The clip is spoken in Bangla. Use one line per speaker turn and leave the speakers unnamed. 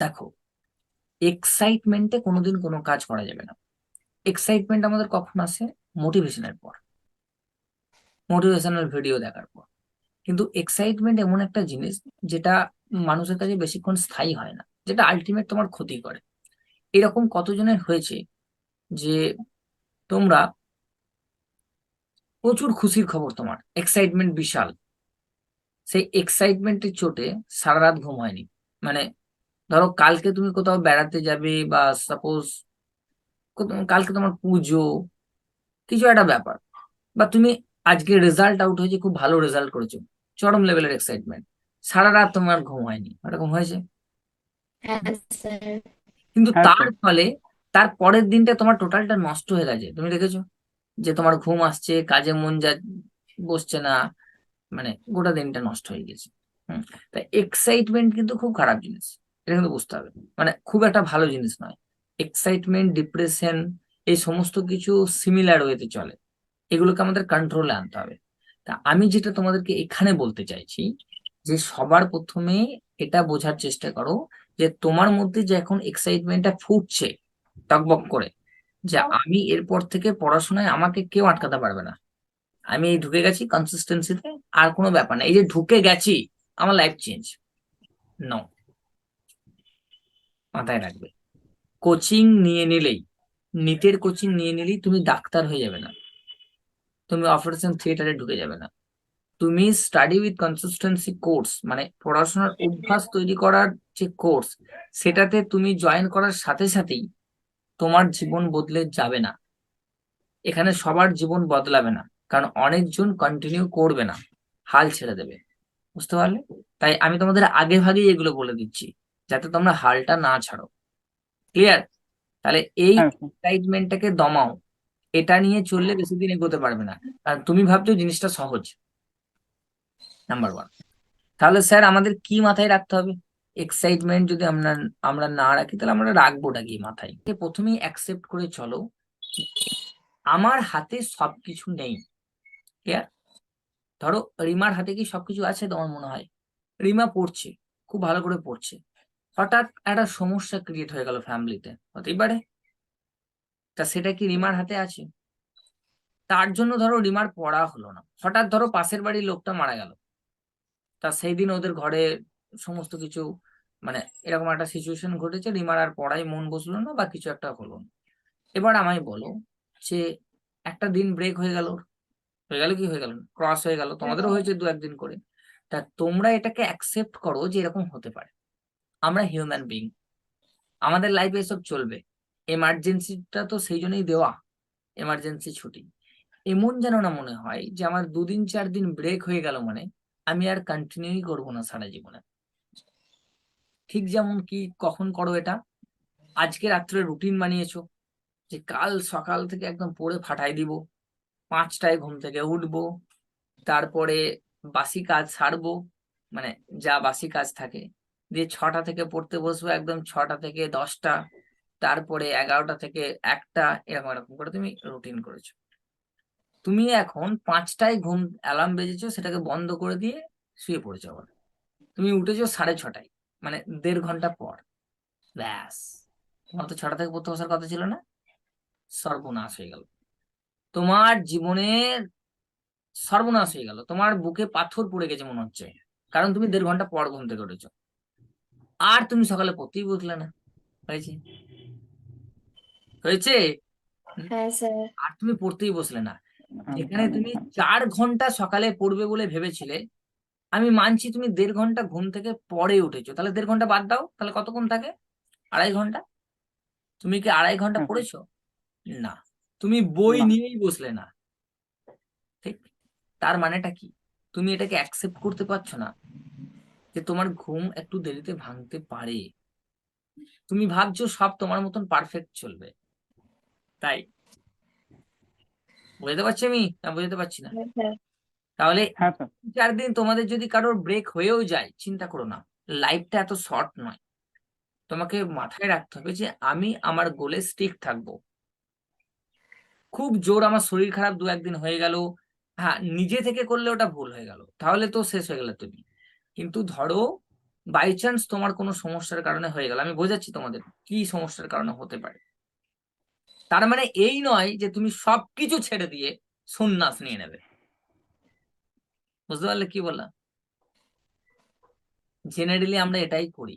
দেখো এক্সাইটমেন্টে কোনোদিন কোনো কাজ করা যাবে না। এক্সাইটমেন্ট আমাদের কখন আসে? মোটিভেশনের পর। মোটিভেশনাল ভিডিও দেখার পর। কিন্তু এক্সাইটমেন্ট এমন একটা জিনিস যেটা মানুষের কাছে বেশিক্ষণ স্থায়ী হয় না, যেটা আলটিমেট তোমার ক্ষতি করে। এরকম কতজনের হয়েছে যে তোমরা প্রচুর খুশির খবর তোমার এক্সাইটমেন্ট বিশাল। সেই এক্সাইটমেন্টের চোটে সারা রাত ঘুম হয়নি। মানে ধরো কালকে তুমি কোথাও বেড়াতে যাবে বা সাপোজ কালকে তোমার পুজো কিছু একটা ব্যাপার। বা তুমি আজকে রেজাল্ট আউট হয়েছে খুব ভালো রেজাল্ট করেছ। চরম লেভেলের এক্সাইটমেন্ট সারা রাত তোমার ঘুম হয়নি। এরকম হয়েছে?
হ্যাঁ
কিন্তু
হ্যাঁ
তার ফলে তার পরের দিনটা তোমার টোটালটা নষ্ট হয়ে গেছে। তুমি দেখেছ? যে তোমার ঘুম আসছে কাজে মন যা বসছে না। মানে গোটা দিনটা নষ্ট হয়ে গেছে। হুম। তা এক্সাইটমেন্ট কিন্তু খুব খারাপ জিনিস। এটা কিন্তু বুঝতে হবে। মানে খুব একটা ভালো জিনিস নয়। এক্সাইটমেন্ট ডিপ্রেশন এই সমস্ত কিছু সিমিলার ওয়েতে চলে। এগুলোকে আমাদের কন্ট্রোলে আনতে হবে। তা আমি যেটা তোমাদেরকে এখানে বলতে চাইছি যে সবার প্রথমে এটা বোঝার চেষ্টা করো যে তোমার মধ্যে যে এখন এক্সাইটমেন্টটা ফুটছে টকবক করে যে আমি এরপর থেকে পড়াশোনায় আমাকে কেউ আটকাতে পারবে না। আমি এই ঢুকে গেছি কনসিস্টেন্সিতে আর কোনো ব্যাপার না। এই যে ঢুকে গেছি আমার লাইফ চেঞ্জ নো মাথায় রাখবে। কোচিং নিয়ে নিলেই নিটের কোচিং নিয়ে নিলেই তুমি ডাক্তার হয়ে যাবে না। তুমি অপারেশন থিয়েটারে ঢুকে যাবে না। তুমি স্টাডি উইথ কনসিস্টেন্সি কোর্স মানে পড়াশোনার অভ্যাস তৈরি করার যে কোর্স সেটাতে তুমি জয়েন করার সাথে সাথেই তোমার জীবন বদলে যাবে না। এখানে সবার জীবন বদলাবে না, কারণ অনেকজন কন্টিনিউ করবে না, হাল ছেড়ে দেবে। বুঝতে পারলে? তাই আমি তোমাদের আগে ভাগেই এগুলো বলে দিচ্ছি। যাতে তোমরা হালটা না ছাড়ো। ক্লিয়ার তাহলে এই
হ্যাঁ স্যার
এক্সাইটমেন্টটাকে দমাও। এটা নিয়ে চললে বেশি দিন এগোতে পারবে না। কারণ তুমি ভাবছ জিনিসটা সহজ। নাম্বার ওয়ান তাহলে স্যার আমাদের কি মাথায় রাখতে হবে? এক্সাইটমেন্ট যদি আমরা আমরা না রাখি তাহলে আমরা রাখবোটা কি মাথায়? প্রথমেই অ্যাকসেপ্ট করে চলো আমার হাতে সবকিছু নেই। ক্লিয়ার ধরো রিমার হাতে কি সবকিছু আছে তোমার মনে হয়? রিমা পড়ছে খুব ভালো করে পড়ছে। হঠাৎ একটা সমস্যা ক্রিয়েট হয়ে গেল ফ্যামিলিতে হতেই পারে। তা সেটা কি রিমার হাতে আছে? তার জন্য ধরো রিমার পড়া হলো না। হঠাৎ ধরো পাশের বাড়ির লোকটা মারা গেল। তা সেই দিন ওদের ঘরে সমস্ত কিছু মানে এরকম একটা সিচুয়েশন ঘটেছে রিমার আর পড়ায় মন বসল না বা কিছু একটা হলো না। এবার আমায় বলো যে একটা দিন ব্রেক হয়ে গেল। হয়ে গেল কি? হয়ে গেল ক্রস হয়ে গেল। তোমাদেরও হয়েছে দু একদিন করে। তা তোমরা এটাকে অ্যাকসেপ্ট করো যে এরকম হতে পারে। আমরা হিউম্যান বিং আমাদের লাইফে এসব চলবে। এমার্জেন্সিটা তো সেই জন্যই দেওয়া। এমার্জেন্সি ছুটি। এমন যেন না মনে হয় যে আমার দুদিন চার দিন ব্রেক হয়ে গেল মানে আমি আর কন্টিনিউই করব না সারা জীবনে। ঠিক যেমন কি কখন করো এটা? আজকে রাত্রে রুটিন বানিয়েছো। যে কাল সকাল থেকে একদম পড়ে ফাটাই দিব। পাঁচটায় ঘুম থেকে উঠবো। তারপরে বাসি কাজ সারবো। মানে যা বাসি কাজ থাকে। দিয়ে ছটা থেকে পড়তে বসবো একদম ছটা থেকে দশটা, তারপরে এগারোটা থেকে একটা, এরকম এরকম করে তুমি রুটিন করেছ। তুমি এখন পাঁচটায় ঘুম অ্যালার্ম বেজেছো সেটাকে বন্ধ করে দিয়ে শুয়ে পড়েছো আবার। তুমি উঠেছো সাড়ে ছটায় মানে দেড় ঘণ্টা পর। ব্যাস। তোমার তো ছটা থেকে পড়তে বসার কথা ছিল না? সর্বনাশ হয়ে গেল। তোমার জীবনের সর্বনাশ হয়ে গেল। তোমার বুকে পাথর পড়ে গেছে মনে হচ্ছে। কারণ তুমি দেড় ঘণ্টা পর ঘুম থেকে উঠেছো। আর তুমি সকালে পড়তেই বসলে না হয়েছে? হয়েছে?
হ্যাঁ
আর তুমি পড়তেই বসলে না। এখানে তুমি চার ঘণ্টা সকালে পড়বে বলে ভেবেছিলে আমি মানছি তুমি দেড় ঘণ্টা ঘুম থেকে পরে উঠেছো। তাহলে দেড় ঘণ্টা বাদ দাও তাহলে কতক্ষণ থাকে? আড়াই ঘণ্টা? তুমি কি আড়াই ঘণ্টা
হুম।
পড়েছো? না। তুমি বই নিয়েই বসলে না। ঠিক? তার মানেটা কি? তুমি এটাকে অ্যাকসেপ্ট করতে পারছ না? যে তোমার ঘুম একটু দেরিতে ভাঙতে পারে। তুমি ভাবছ সব তোমার মতন পারফেক্ট চলবে। তাই? বুঝতে পারছি আমি? না বুঝতে পারছি না?
হ্যাঁ
তাহলে
হ্যাঁ
চার দিন তোমাদের যদি কারোর ব্রেক হয়েও যায় চিন্তা করো না। লাইফটা এত শর্ট নয়। তোমাকে মাথায় রাখতে হবে যে আমি আমার গোলে স্টিক থাকব। খুব জোর আমার শরীর খারাপ দু একদিন হয়ে গেল। হ্যাঁ নিজে থেকে করলে ওটা ভুল হয়ে গেল। তাহলে তো শেষ হয়ে গেলে তুমি। কিন্তু ধরো বাই চান্স তোমার কোনো সমস্যার কারণে হয়ে গেল। আমি বোঝাচ্ছি তোমাদের কি সমস্যার কারণে হতে পারে। তার মানে এই নয় যে তুমি সবকিছু ছেড়ে দিয়ে সন্ন্যাস নিয়ে নেবে। বুঝতে পারলে কি বললাম? জেনারেলি আমরা এটাই করি।